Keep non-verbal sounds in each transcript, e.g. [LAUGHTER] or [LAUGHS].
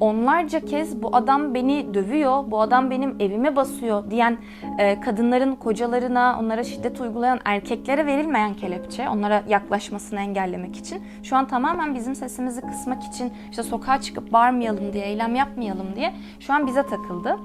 onlarca kez bu adam beni dövüyor, bu adam benim evime basıyor diyen e, kadınların kocalarına, onlara şiddet uygulayan erkeklere verilmeyen kelepçe, onlara yaklaşmasını engellemek için şu an tamamen bizim sesimizi kısmak için işte sokağa çıkıp bağırmayalım diye, eylem yapmayalım diye şu an bize takıldı.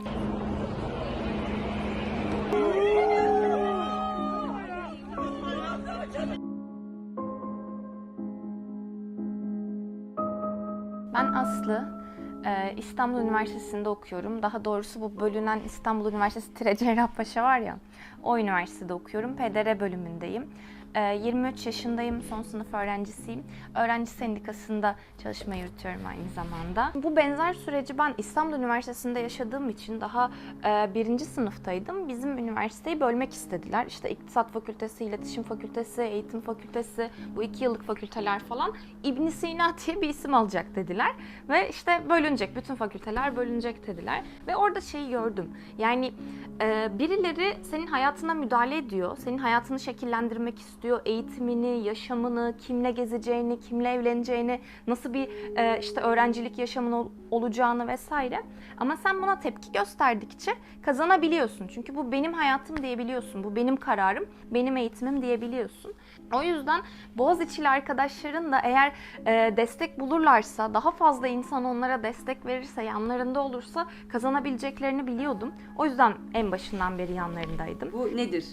Ben Aslı. Ee, İstanbul Üniversitesi'nde okuyorum. Daha doğrusu bu bölünen İstanbul Üniversitesi Tire Cerrahpaşa var ya, o üniversitede okuyorum. PDR bölümündeyim. Ee, 23 yaşındayım, son sınıf öğrencisiyim. Öğrenci sendikasında çalışma yürütüyorum aynı zamanda. Bu benzer süreci ben İstanbul Üniversitesi'nde yaşadığım için daha e, birinci sınıftaydım. Bizim üniversiteyi bölmek istediler. İşte İktisat Fakültesi, İletişim Fakültesi, Eğitim Fakültesi, bu iki yıllık fakülteler falan İbn Sina diye bir isim alacak dediler. Ve işte bölünecek, bütün fakülteler bölünecek dediler. Ve orada şeyi gördüm. Yani e, birileri senin hayatına müdahale ediyor, senin hayatını şekillendirmek istiyor, eğitimini, yaşamını, kimle gezeceğini, kimle evleneceğini, nasıl bir e, işte öğrencilik yaşamın ol- olacağını vesaire. Ama sen buna tepki gösterdikçe kazanabiliyorsun. Çünkü bu benim hayatım diyebiliyorsun, bu benim kararım, benim eğitimim diyebiliyorsun. O yüzden Boğaziçi'li arkadaşların da eğer e, destek bulurlarsa, daha fazla insan onlara destek verirse, yanlarında olursa kazanabileceklerini biliyordum. O yüzden en başından beri yanlarındaydım. Bu nedir?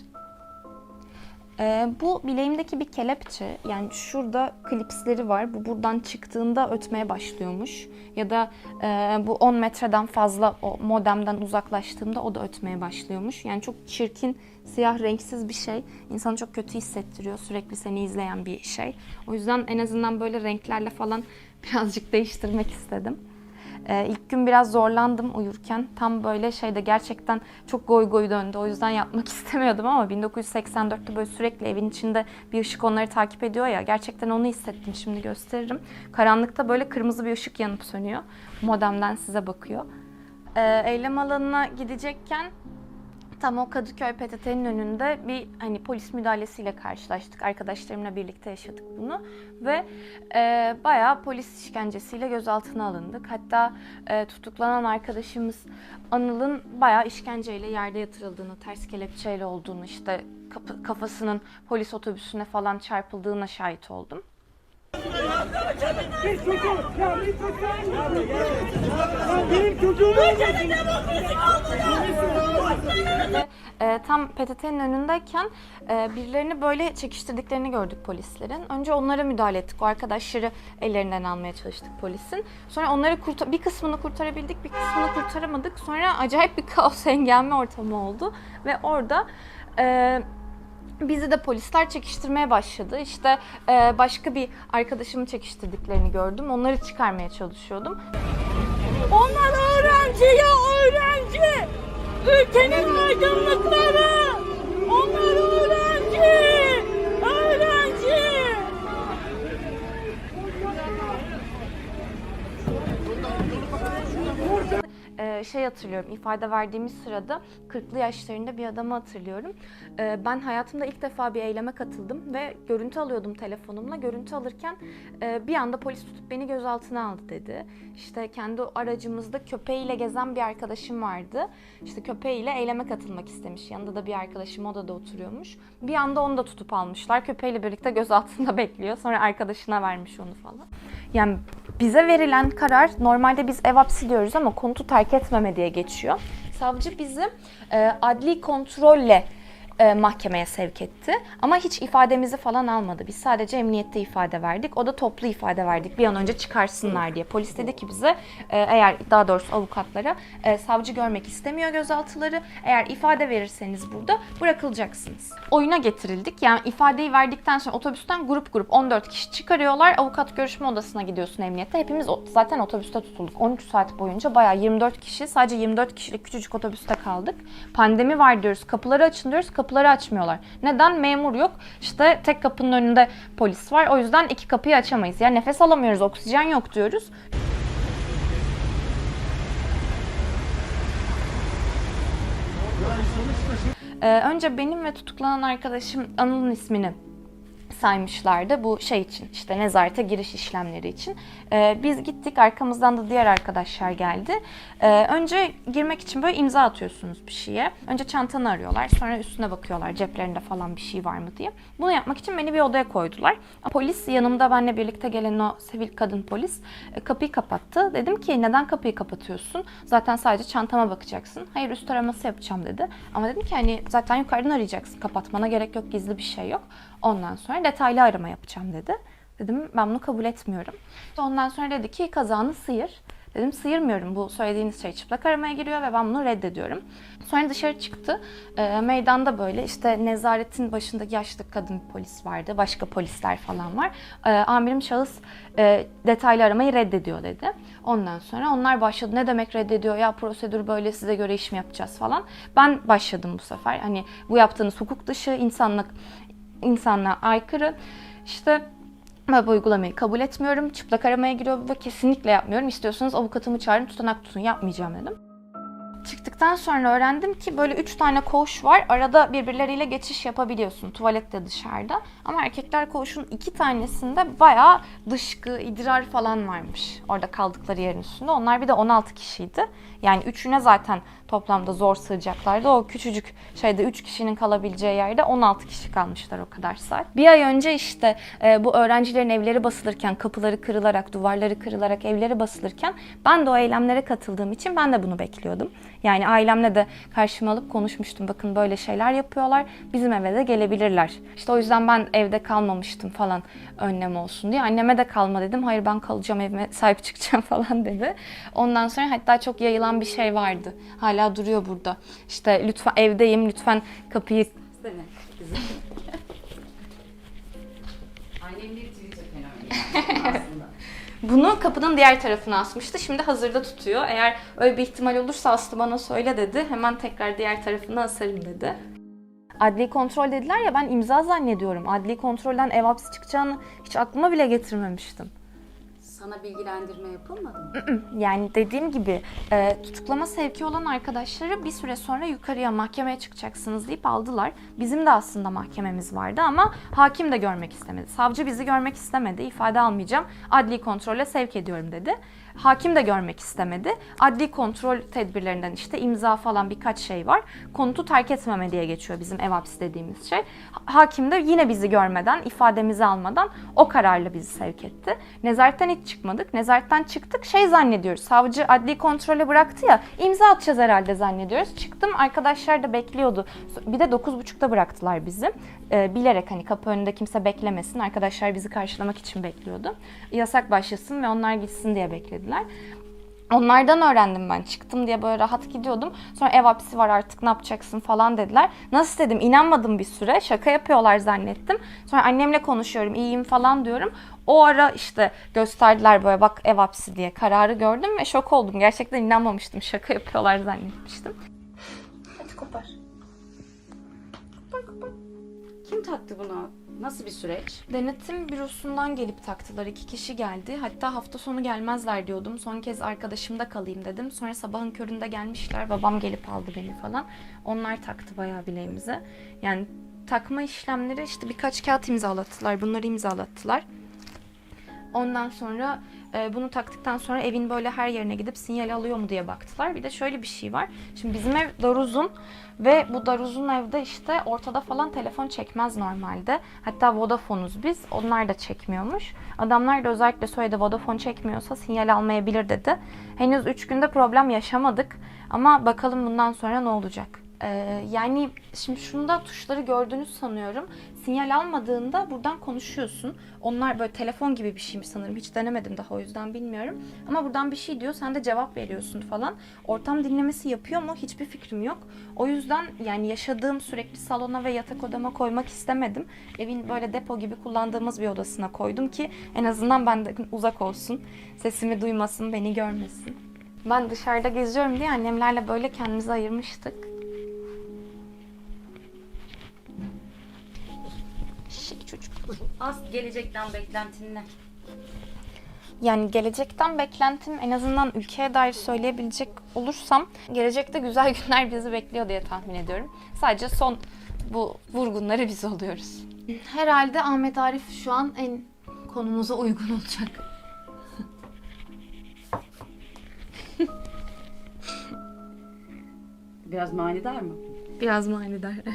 Ee, bu bileğimdeki bir kelepçe. Yani şurada klipsleri var. Bu buradan çıktığında ötmeye başlıyormuş. Ya da e, bu 10 metreden fazla o modemden uzaklaştığımda o da ötmeye başlıyormuş. Yani çok çirkin, siyah renksiz bir şey. İnsanı çok kötü hissettiriyor. Sürekli seni izleyen bir şey. O yüzden en azından böyle renklerle falan [LAUGHS] birazcık değiştirmek istedim. Ee, ilk gün biraz zorlandım uyurken. Tam böyle şeyde gerçekten çok goy goy döndü. O yüzden yapmak [LAUGHS] istemiyordum ama 1984'te böyle sürekli evin içinde bir ışık onları takip ediyor ya. Gerçekten onu hissettim. Şimdi gösteririm. Karanlıkta böyle kırmızı bir ışık yanıp sönüyor. Modemden size bakıyor. Ee, eylem alanına gidecekken Tam o Kadıköy PTT'nin önünde bir hani polis müdahalesiyle karşılaştık. Arkadaşlarımla birlikte yaşadık bunu ve e, bayağı polis işkencesiyle gözaltına alındık. Hatta e, tutuklanan arkadaşımız Anıl'ın bayağı işkenceyle yerde yatırıldığını, ters kelepçeyle olduğunu, işte kafasının polis otobüsüne falan çarpıldığına şahit oldum. Bir çocuğum, ya bir çocuğum. Benim çocuğum. Ve e, tam PTT'nin önündeyken e, birilerini böyle çekiştirdiklerini gördük polislerin. Önce onlara müdahale ettik. O arkadaşları ellerinden almaya çalıştık polisin. Sonra onları kurtar bir kısmını kurtarabildik, bir kısmını kurtaramadık. Sonra acayip bir kaos [LAUGHS] engelme ortamı oldu ve orada e, Bizi de polisler çekiştirmeye başladı. İşte e, başka bir arkadaşımı çekiştirdiklerini gördüm. Onları çıkarmaya çalışıyordum. Onlar öğrenci ya öğrenci. Ülkenin aydınlıkları. Onlar öğrenci. Öğrenci. Ee, şey hatırlıyorum ifade verdiğimiz sırada 40'lı yaşlarında bir adamı hatırlıyorum. Ee, ben hayatımda ilk defa bir eyleme katıldım ve görüntü alıyordum telefonumla. Görüntü alırken e, bir anda polis tutup beni gözaltına aldı dedi. İşte kendi aracımızda köpeğiyle gezen bir arkadaşım vardı. İşte köpeğiyle eyleme katılmak istemiş. Yanında da bir arkadaşım odada oturuyormuş. Bir anda onu da tutup almışlar. Köpeğiyle birlikte gözaltında [LAUGHS] bekliyor. Sonra arkadaşına vermiş onu falan. Yani bize verilen karar normalde biz ev hapsi diyoruz ama konutu terk etmeme diye geçiyor. Savcı bizi e, adli kontrolle e, mahkemeye sevk etti. Ama hiç ifademizi falan almadı. Biz sadece emniyette ifade verdik. O da toplu ifade verdik. Bir an önce çıkarsınlar diye. Polis dedi ki bize e, eğer daha doğrusu avukatlara e, savcı görmek istemiyor gözaltıları. Eğer ifade verirseniz burada bırakılacaksınız. Oyuna getirildik. Yani ifadeyi verdikten sonra otobüsten grup grup 14 kişi çıkarıyorlar. Avukat görüşme odasına gidiyorsun emniyette. Hepimiz zaten otobüste tutulduk. 13 saat boyunca bayağı 24 kişi sadece 24 kişilik küçücük otobüste kaldık. Pandemi var diyoruz. Kapıları açın diyoruz. Kapıları açmıyorlar. Neden? Memur yok. İşte tek kapının önünde polis var. O yüzden iki kapıyı açamayız. Yani nefes alamıyoruz. Oksijen yok diyoruz. Ee, önce benim ve tutuklanan arkadaşım Anıl'ın ismini saymışlardı bu şey için işte nezarete giriş işlemleri için. Ee, biz gittik arkamızdan da diğer arkadaşlar geldi. Ee, önce girmek için böyle imza atıyorsunuz bir şeye. Önce çantanı arıyorlar sonra üstüne bakıyorlar ceplerinde falan bir şey var mı diye. Bunu yapmak için beni bir odaya koydular. Polis yanımda benimle birlikte gelen o sivil kadın polis e, kapıyı kapattı. Dedim ki neden kapıyı kapatıyorsun? Zaten sadece çantama bakacaksın. Hayır üst araması yapacağım dedi. Ama dedim ki hani zaten yukarıdan arayacaksın. Kapatmana gerek yok gizli bir şey yok. Ondan sonra detaylı arama yapacağım dedi. Dedim ben bunu kabul etmiyorum. Ondan sonra dedi ki kazağını sıyır. Dedim sıyırmıyorum bu söylediğiniz şey çıplak aramaya giriyor ve ben bunu reddediyorum. Sonra dışarı çıktı. Ee, meydanda böyle işte nezaretin başındaki yaşlı kadın polis vardı. Başka polisler falan var. Ee, amirim şahıs e, detaylı aramayı reddediyor dedi. Ondan sonra onlar başladı. Ne demek reddediyor ya prosedür böyle size göre iş mi yapacağız falan. Ben başladım bu sefer. Hani bu yaptığınız hukuk dışı, insanlık insanlığa aykırı. İşte ben bu uygulamayı kabul etmiyorum. Çıplak aramaya giriyor ve kesinlikle yapmıyorum. İstiyorsanız avukatımı çağırın, tutanak tutun. Yapmayacağım dedim. Çıktıktan sonra öğrendim ki böyle üç tane koğuş var. Arada birbirleriyle geçiş yapabiliyorsun. Tuvalet dışarıda. Ama erkekler koğuşun iki tanesinde bayağı dışkı, idrar falan varmış. Orada kaldıkları yerin üstünde. Onlar bir de 16 kişiydi. Yani üçüne zaten toplamda zor sığacaklardı. O küçücük şeyde 3 kişinin kalabileceği yerde 16 kişi kalmışlar o kadar saat. Bir ay önce işte e, bu öğrencilerin evleri basılırken, kapıları kırılarak, duvarları kırılarak evleri basılırken ben de o eylemlere katıldığım için ben de bunu bekliyordum. Yani ailemle de karşıma alıp konuşmuştum. Bakın böyle şeyler yapıyorlar. Bizim eve de gelebilirler. İşte o yüzden ben evde kalmamıştım falan önlem olsun diye. Anneme de kalma dedim. Hayır ben kalacağım evime sahip çıkacağım [LAUGHS] falan dedi. Ondan sonra hatta çok yayılan bir şey vardı. Hala duruyor burada. İşte lütfen evdeyim lütfen kapıyı. [LAUGHS] Annem bir Twitter fenomeni [LAUGHS] aslında. Bunu kapının diğer tarafına asmıştı. Şimdi hazırda tutuyor. Eğer öyle bir ihtimal olursa Aslı bana söyle dedi. Hemen tekrar diğer tarafına asarım dedi. Adli kontrol dediler ya ben imza zannediyorum. Adli kontrolden ev hapsi çıkacağını hiç aklıma bile getirmemiştim. Sana bilgilendirme yapılmadı mı? Yani dediğim gibi e, tutuklama sevki olan arkadaşları bir süre sonra yukarıya mahkemeye çıkacaksınız deyip aldılar. Bizim de aslında mahkememiz vardı ama hakim de görmek istemedi. Savcı bizi görmek istemedi. İfade almayacağım. Adli kontrole sevk ediyorum dedi. Hakim de görmek istemedi. Adli kontrol tedbirlerinden işte imza falan birkaç şey var. Konutu terk etmeme diye geçiyor bizim ev hapsi dediğimiz şey. Ha- Hakim de yine bizi görmeden, ifademizi almadan o kararla bizi sevk etti. Nezaretten hiç çıkmadık. Nezaretten çıktık şey zannediyoruz. Savcı adli kontrole bıraktı ya imza atacağız herhalde zannediyoruz. Çıktım arkadaşlar da bekliyordu. Bir de 9.30'da bıraktılar bizi. Ee, bilerek hani kapı önünde kimse beklemesin. Arkadaşlar bizi karşılamak için bekliyordu. Yasak başlasın ve onlar gitsin diye beklediler. Onlardan öğrendim ben. Çıktım diye böyle rahat gidiyordum. Sonra ev hapsi var artık ne yapacaksın falan dediler. Nasıl dedim inanmadım bir süre. Şaka yapıyorlar zannettim. Sonra annemle konuşuyorum iyiyim falan diyorum. O ara işte gösterdiler böyle bak ev hapsi diye kararı gördüm ve şok oldum. Gerçekten inanmamıştım. Şaka yapıyorlar zannetmiştim. Hadi kopar. Kopar kopar. Kim taktı bunu? Nasıl bir süreç? Denetim bürosundan gelip taktılar. iki kişi geldi. Hatta hafta sonu gelmezler diyordum. Son kez arkadaşımda kalayım dedim. Sonra sabahın köründe gelmişler. Babam gelip aldı beni falan. Onlar taktı bayağı bileğimize. Yani takma işlemleri işte birkaç kağıt imzalattılar. Bunları imzalattılar. Ondan sonra e, bunu taktıktan sonra evin böyle her yerine gidip sinyal alıyor mu diye baktılar. Bir de şöyle bir şey var. Şimdi bizim ev dar uzun ve bu dar uzun evde işte ortada falan telefon çekmez normalde. Hatta Vodafone'uz biz. Onlar da çekmiyormuş. Adamlar da özellikle söyledi Vodafone çekmiyorsa sinyal almayabilir dedi. Henüz 3 günde problem yaşamadık. Ama bakalım bundan sonra ne olacak. Ee, yani şimdi şunda tuşları gördüğünüz sanıyorum. Sinyal almadığında buradan konuşuyorsun. Onlar böyle telefon gibi bir şeymiş sanırım. Hiç denemedim daha o yüzden bilmiyorum. Ama buradan bir şey diyor sen de cevap veriyorsun falan. Ortam dinlemesi yapıyor mu hiçbir fikrim yok. O yüzden yani yaşadığım sürekli salona ve yatak odama koymak istemedim. Evin böyle depo gibi kullandığımız bir odasına koydum ki en azından benden uzak olsun. Sesimi duymasın, beni görmesin. Ben dışarıda geziyorum diye annemlerle böyle kendimizi ayırmıştık. As gelecekten beklentin ne? Yani gelecekten beklentim en azından ülkeye dair söyleyebilecek olursam gelecekte güzel [LAUGHS] günler bizi bekliyor diye tahmin ediyorum. Sadece son bu vurgunları biz oluyoruz. Herhalde Ahmet Arif şu an en konumuza uygun olacak. Biraz manidar mı? Biraz manidar evet.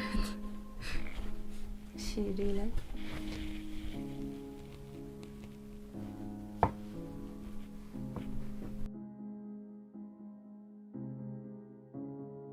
Şiiriyle.